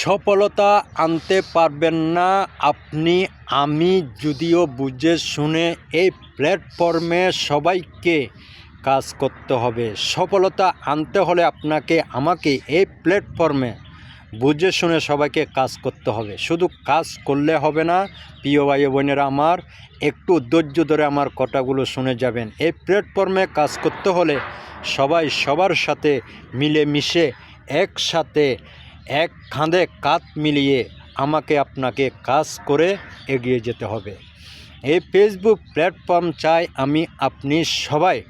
সফলতা আনতে পারবেন না। আপনি, আমি যদিও বুঝে শুনে এই প্ল্যাটফর্মে সবাইকে কাজ করতে হবে। সফলতা আনতে হলে আপনাকে, আমাকে এই প্ল্যাটফর্মে বুঝে শুনে সবাইকে কাজ করতে হবে। শুধু কাজ করলে হবে না, প্রিয় ভাই বোনেরা আমার, একটু ধৈর্য ধরে আমার কথাগুলো শুনে যাবেন। এই প্ল্যাটফর্মে কাজ করতে হলে সবাই সবার সাথে মিলেমিশে একসাথে এক খাঁদে কাঁধ মিলিয়ে আমাকে আপনাকে কাজ করে এগিয়ে যেতে হবে। এই ফেসবুক প্ল্যাটফর্ম চাই আমি, আপনি সবাই।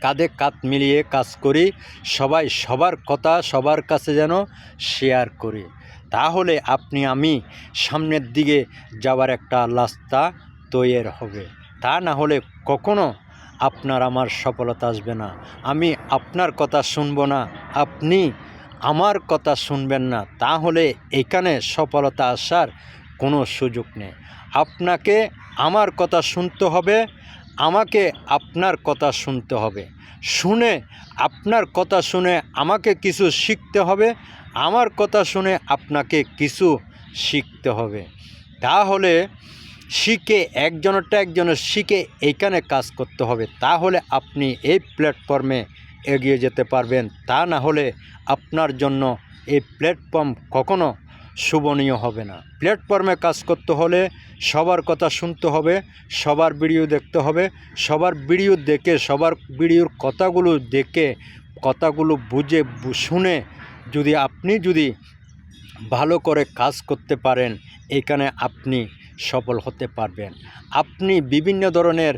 কাঁধে কাঁধ মিলিয়ে কাজ করি, সবাই সবার কথা, সবার কাছে যেন শেয়ার করি। তাহলে আপনি, আমি সামনের দিকে যাওয়ার একটা রাস্তা তৈরি হবে। তা না হলে কখনো আপনার আমার সফলতা আসবে না। আমি আপনার কথা শুনব না। আপনি আমার কথা শুনবেন না, তাহলে এখানে সফলতা আসার কোনো সুযোগ নেই। আপনাকে আমার কথা শুনতে হবে, আমাকে আপনার কথা শুনতে হবে। শুনে আপনার কথা শুনে আমাকে কিছু শিখতে হবে, আমার কথা শুনে আপনাকে কিছু শিখতে হবে। তাহলে শিখে একজনেরটা একজনের শিখে এইখানে কাজ করতে হবে। তাহলে আপনি এই প্ল্যাটফর্মে এগিয়ে যেতে পারবেন। তা না হলে আপনার জন্য এই প্ল্যাটফর্ম কখনো শুভনীয় হবে না। প্ল্যাটফর্মে কাজ করতে হলে সবার কথা শুনতে হবে, সবার ভিডিও দেখতে হবে, সবার ভিডিও দেখে, সবার ভিডিওর কথাগুলো দেখে, কথাগুলো বুঝে শুনে যদি আপনি যদি ভালো করে কাজ করতে পারেন, এখানে আপনি সফল হতে পারবেন। আপনি বিভিন্ন ধরনের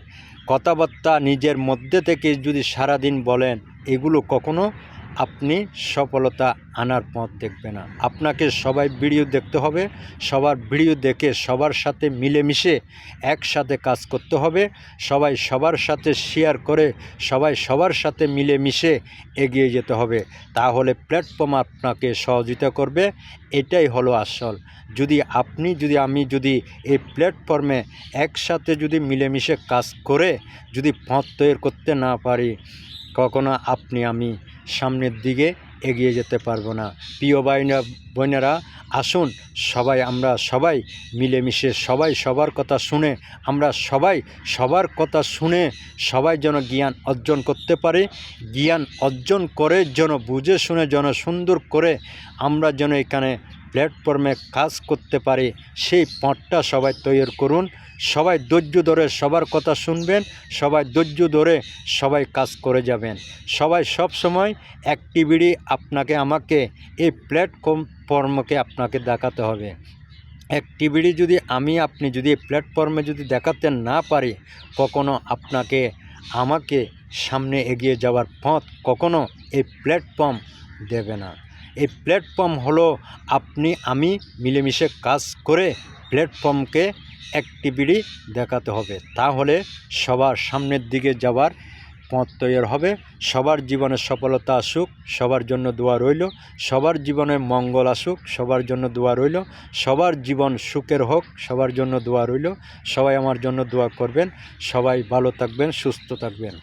কথাবার্তা নিজের মধ্যে থেকে যদি সারাদিন বলেন এগুলো কখনো আপনি সফলতা আনার পথ দেখবে না। আপনাকে সবাই ভিডিও দেখতে হবে, সবার ভিডিও দেখে সবার সাথে মিলেমিশে একসাথে কাজ করতে হবে, সবাই সবার সাথে শেয়ার করে সবাই সবার সাথে মিলেমিশে এগিয়ে যেতে হবে। তাহলে প্ল্যাটফর্ম আপনাকে সহযোগিতা করবে, এটাই হলো আসল। যদি আপনি, যদি আমি যদি এই প্ল্যাটফর্মে একসাথে যদি মিলেমিশে কাজ করে যদি পথ তৈরি করতে না পারি, কখনো আপনি, আমি সামনের দিকে এগিয়ে যেতে পারব না। প্রিয় বাইনা বোনেরা, আসুন সবাই, আমরা সবাই মিলেমিশে, সবাই সবার কথা শুনে, আমরা সবাই সবার কথা শুনে সবাই যেন জ্ঞান অর্জন করতে পারি। জ্ঞান অর্জন করে, যেন বুঝে শুনে, যেন সুন্দর করে আমরা যেন এখানে প্ল্যাটফর্মে কাজ করতে পারি, সেই পথটা সবাই তৈরি করুন। সবাই ধৈর্য ধরে সবার কথা শুনবেন, সবাই ধৈর্য ধরে সবাই কাজ করে যাবেন। সবাই সব সময় অ্যাক্টিভিটি আপনাকে, আমাকে, এই প্ল্যাটফর্মকে আপনাকে দেখাতে হবে। অ্যাক্টিভিটি যদি আমি, আপনি যদি প্ল্যাটফর্মে যদি দেখাতে না পারি, কখনো আপনাকে, আমাকে সামনে এগিয়ে যাওয়ার পথ কখনো এই প্ল্যাটফর্ম দেবে না। এই প্ল্যাটফর্ম হলো আপনি, আমি মিলেমিশে কাজ করে প্ল্যাটফর্মকে অ্যাক্টিভিটি দেখাতে হবে। তাহলে সবার সামনের দিকে যাওয়ার পথ তৈরি হবে। সবার জীবনে সফলতা আসুক, সবার জন্য দোয়া রইল। সবার জীবনে মঙ্গল আসুক, সবার জন্য দোয়া রইল। সবার জীবন সুখের হোক, সবার জন্য দোয়া রইল। সবাই আমার জন্য দোয়া করবেন। সবাই ভালো থাকবেন, সুস্থ থাকবেন।